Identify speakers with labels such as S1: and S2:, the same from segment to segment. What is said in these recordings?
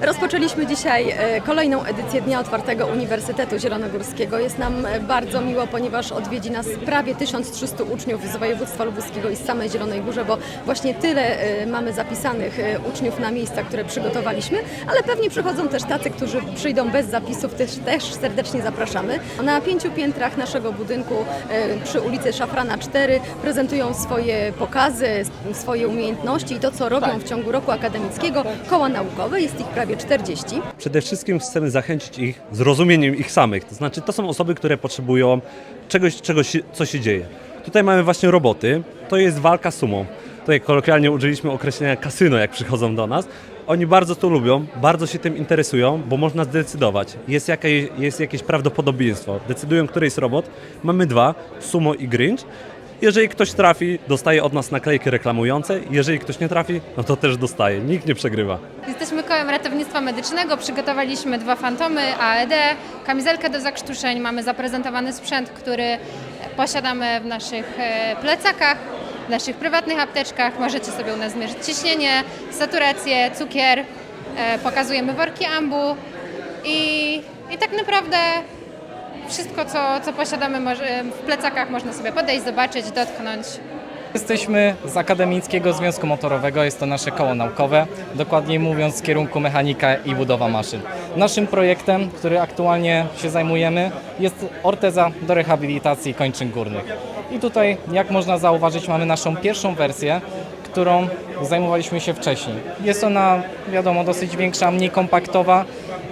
S1: Rozpoczęliśmy dzisiaj e, kolejną edycję Dnia Otwartego Uniwersytetu Zielonogórskiego. Jest nam e, bardzo miło, ponieważ odwiedzi nas prawie 1300 uczniów z województwa lubuskiego i z samej Zielonej Górze, bo właśnie tyle e, mamy zapisanych uczniów na miejsca, które przygotowaliśmy, ale pewnie przychodzą też tacy, którzy przyjdą bez zapisów, też, też serdecznie zapraszamy. Na pięciu piętrach naszego budynku przy ulicy Szafrana 4 prezentują swoje pokazy, swoje umiejętności i to, co robią w ciągu roku akademickiego. Koła naukowe, jest ich prawie 40.
S2: Przede wszystkim chcemy zachęcić ich zrozumieniem ich samych. To znaczy, to są osoby, które potrzebują czegoś, czegoś co się dzieje. Tutaj mamy właśnie roboty. To jest walka sumą. Tutaj kolokwialnie użyliśmy określenia kasyno, jak przychodzą do nas. Oni bardzo to lubią, bardzo się tym interesują, bo można zdecydować. Jest jakieś, jest jakieś prawdopodobieństwo. Decydują, który jest robot. Mamy dwa, sumo i grinch. Jeżeli ktoś trafi, dostaje od nas naklejki reklamujące. Jeżeli ktoś nie trafi, no to też dostaje. Nikt nie przegrywa.
S3: Jesteśmy kołem ratownictwa medycznego, przygotowaliśmy dwa fantomy AED, kamizelkę do zakrztuszeń, mamy zaprezentowany sprzęt, który posiadamy w naszych e, plecakach, w naszych prywatnych apteczkach. Możecie sobie u nas zmierzyć ciśnienie, saturację, cukier, e, pokazujemy worki ambu i, i tak naprawdę wszystko, co, co posiadamy może, w plecakach można sobie podejść, zobaczyć, dotknąć.
S4: Jesteśmy z Akademickiego Związku Motorowego, jest to nasze koło naukowe, dokładniej mówiąc z kierunku mechanika i budowa maszyn. Naszym projektem, który aktualnie się zajmujemy, jest orteza do rehabilitacji kończyn górnych. I tutaj, jak można zauważyć, mamy naszą pierwszą wersję, którą zajmowaliśmy się wcześniej. Jest ona, wiadomo, dosyć większa, mniej kompaktowa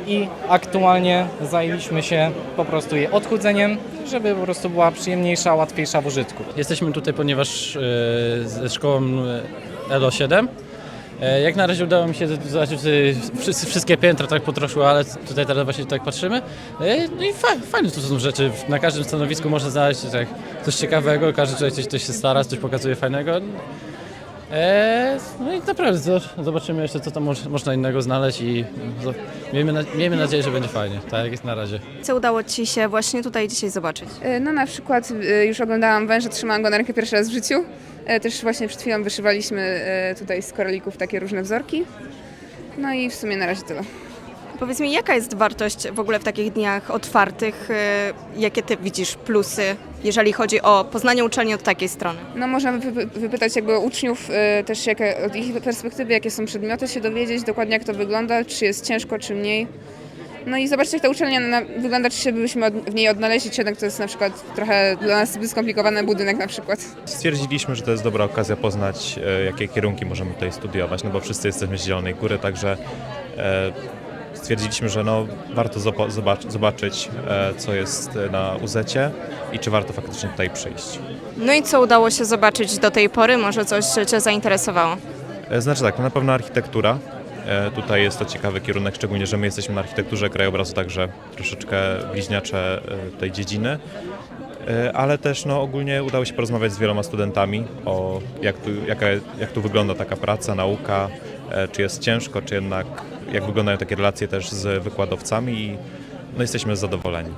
S4: i aktualnie zajęliśmy się po prostu jej odchudzeniem, żeby po prostu była przyjemniejsza, łatwiejsza w użytku.
S5: Jesteśmy tutaj, ponieważ e, ze szkołą e, LO7. E, Jak na razie udało mi się zobaczyć wszystkie piętra tak po ale tutaj teraz właśnie tak patrzymy. E, No i fa- fajne tu są rzeczy. Na każdym stanowisku można znaleźć tak, coś ciekawego, każdy człowiek coś, coś się stara, coś pokazuje fajnego. E, No i naprawdę zo- zobaczymy jeszcze, co tam moż- można innego znaleźć i miejmy, na- miejmy nadzieję, że będzie fajnie, tak jak jest na razie.
S6: Co udało Ci się właśnie tutaj dzisiaj zobaczyć?
S7: E, No na przykład e, już oglądałam węża, trzymałam go na rękę pierwszy raz w życiu. E, Też właśnie przed chwilą wyszywaliśmy e, tutaj z koralików takie różne wzorki. No i w sumie na razie tyle.
S6: Powiedz mi, jaka jest wartość w ogóle w takich dniach otwartych? e, Jakie Ty widzisz plusy, jeżeli chodzi o poznanie uczelni od takiej strony?
S7: No można wypy- wypytać jakby uczniów e, też jakie, od ich perspektywy, jakie są przedmioty, się dowiedzieć dokładnie jak to wygląda, czy jest ciężko, czy mniej. No i zobaczyć jak ta uczelnia na, wygląda, czy się byśmy od, w niej odnaleźli, czy jednak to jest na przykład trochę dla nas zbyt skomplikowany budynek na przykład.
S8: Stwierdziliśmy, że to jest dobra okazja poznać, e, jakie kierunki możemy tutaj studiować, no bo wszyscy jesteśmy z Zielonej Góry, także e, stwierdziliśmy, że no, warto zobaczyć, e, co jest na UZ-cie i czy warto faktycznie tutaj przyjść.
S6: No i co udało się zobaczyć do tej pory? Może coś Cię zainteresowało?
S8: E, Znaczy tak, no na pewno architektura. E, Tutaj jest to ciekawy kierunek, szczególnie, że my jesteśmy na architekturze krajobrazu, także troszeczkę bliźniacze e, tej dziedziny. E, Ale też no, ogólnie udało się porozmawiać z wieloma studentami o jak tu, jaka, jak tu wygląda taka praca, nauka, e, czy jest ciężko, czy jednak jak wyglądają takie relacje też z wykładowcami i no, jesteśmy zadowoleni.